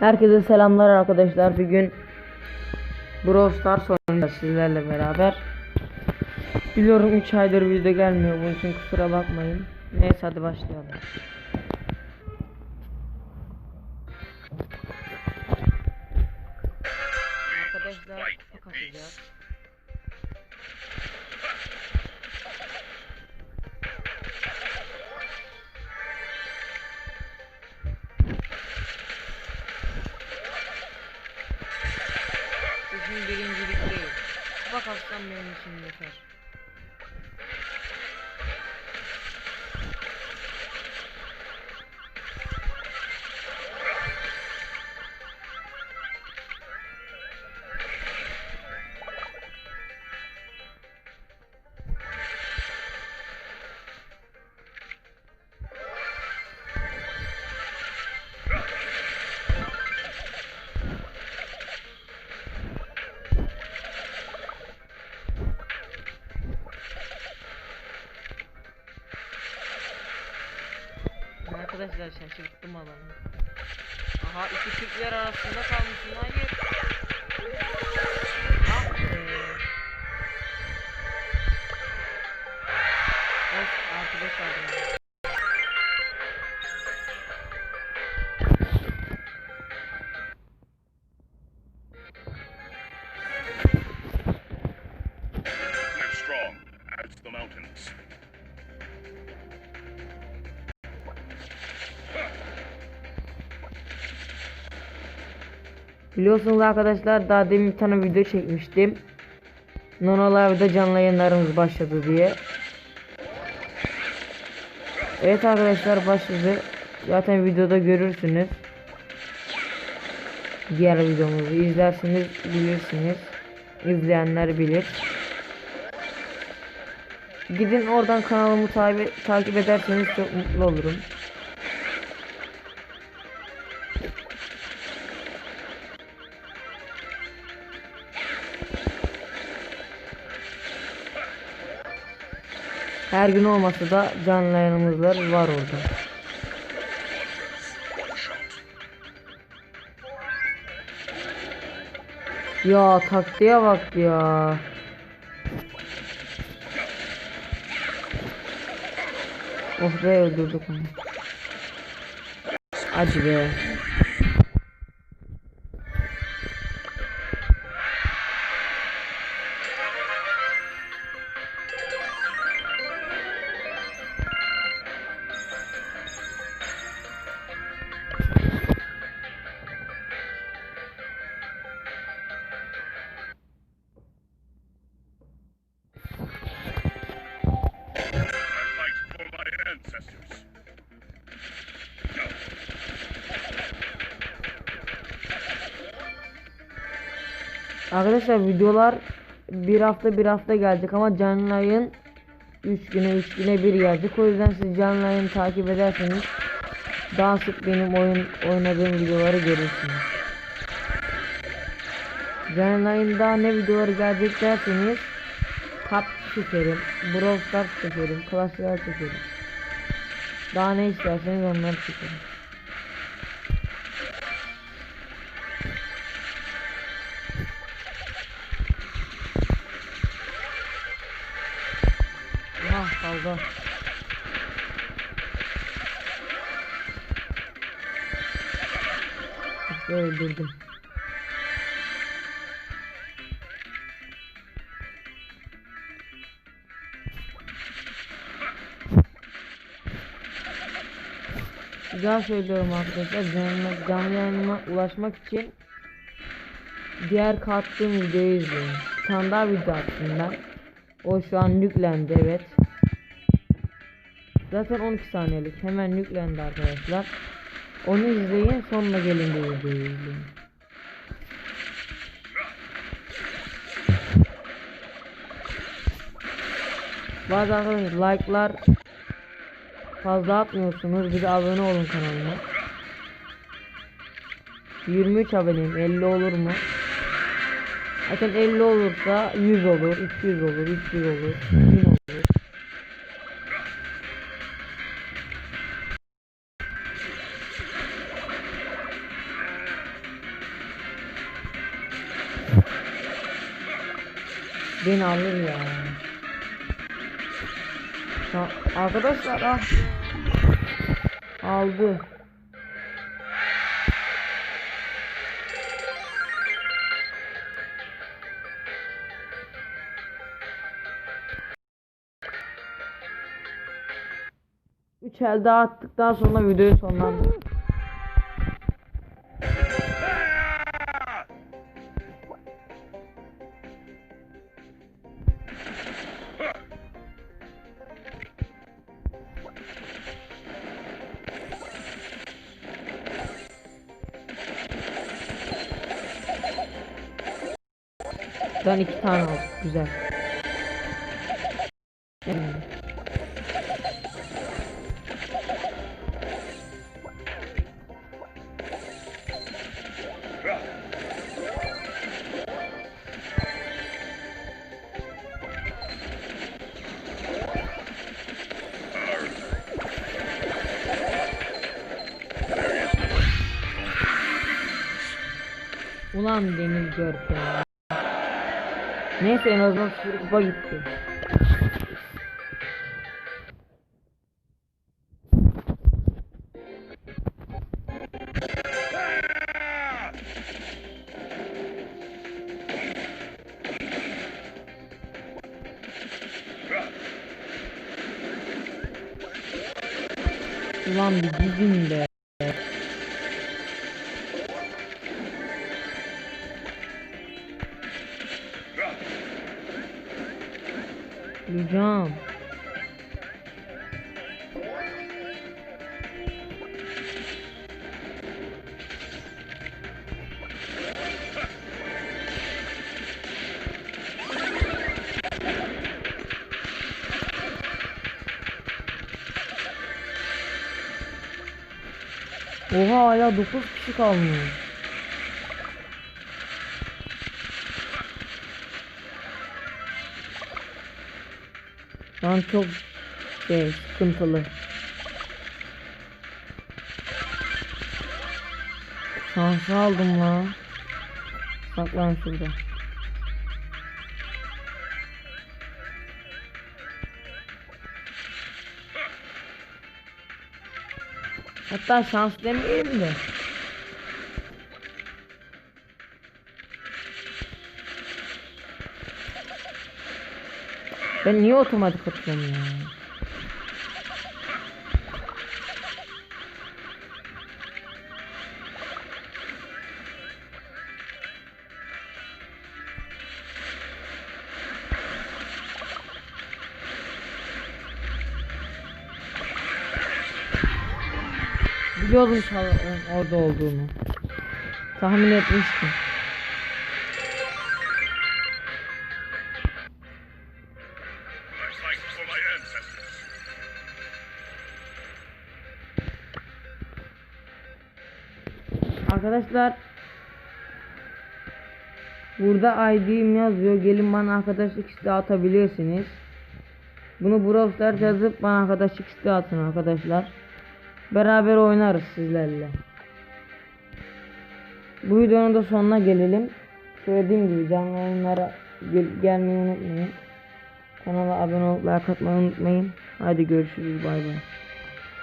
Herkese selamlar arkadaşlar. Bir gün Brawl Stars oynayacağız sizlerle beraber. Biliyorum 3 aydır video gelmiyor. Bunun için kusura bakmayın. Neyse hadi başlayalım. Arkadaşlar birincilik değil. Kupa kassam benim için yeter. Arkadaşlar şaşırttım adamı. Aha iki Türkler arasında kalmışsın hayır. Ah be. Of arkadaş aldım. strong as the mountains. Biliyorsunuz arkadaşlar daha demin bir tane video çekmiştim. Nonolar'da canlı yayınlarımız başladı diye. Evet arkadaşlar başladı. Zaten videoda görürsünüz. Diğer videomuzu izlersiniz bilirsiniz. İzleyenler bilir. Gidin oradan kanalımı takip ederseniz çok mutlu olurum. Her gün olmasa da canlı yayınımızlar var orada. Ya taktiğe bak ya. Oh be öldürdük onu. Acı be. Arkadaşlar videolar bir hafta bir hafta gelecek ama canlı yayın 3 güne 3 güne bir gelecek. O yüzden siz canlı yayını takip ederseniz daha sık benim oyun oynadığım videoları görürsünüz. Canlı yayında ne videoları gelecek derseniz PUBG çekerim, Brawl Stars çekerim, Clash Royale çekerim. Daha ne isterseniz onları çekerim. İşte öldürdüm. Bir daha söylüyorum arkadaşlar canlı, canlı yayınıma ulaşmak için diğer kattığım videoyu izleyin. Daha video attım. O şu an yüklendi evet. Zaten 12 saniyelik hemen yüklendi arkadaşlar. Onu izleyin sonra gelin bu videoyu izleyin. Bazı arkadaşlar like'lar fazla atmıyorsunuz. Bir de abone olun kanalıma. 23 aboneyim. 50 olur mu? Zaten 50 olursa 100 olur, 200 olur, 300 olur, 1000 olur. Beni alır ya. Ya arkadaşlar ah. Aldı. Üç el daha attıktan sonra videoyu sonlandır. Ben iki tane aldım. Güzel. Hmm. Ulan Deniz Görk ya. Neyse en azından sıfır kupa gitti. Ah! Ah! Ulan bir gidin be. Hocam. Oha hala 9 kişi kalmış. Şu an çok şey sıkıntılı. Şansı aldım la. Saklan şurada. Hatta şans demeyeyim de. Ben niye otomatik atıyorum ya? Biliyordum orada olduğunu. Tahmin etmiştim. Arkadaşlar Burada ID'm yazıyor. Gelin bana arkadaşlık isteği atabilirsiniz. Bunu Brawl yazıp bana arkadaşlık isteği atın arkadaşlar. Beraber oynarız sizlerle. Bu videonun da sonuna gelelim. Söylediğim gibi canlı yayınlara gel- gelmeyi unutmayın. Kanala abone olup like atmayı unutmayın. Hadi görüşürüz bay bay.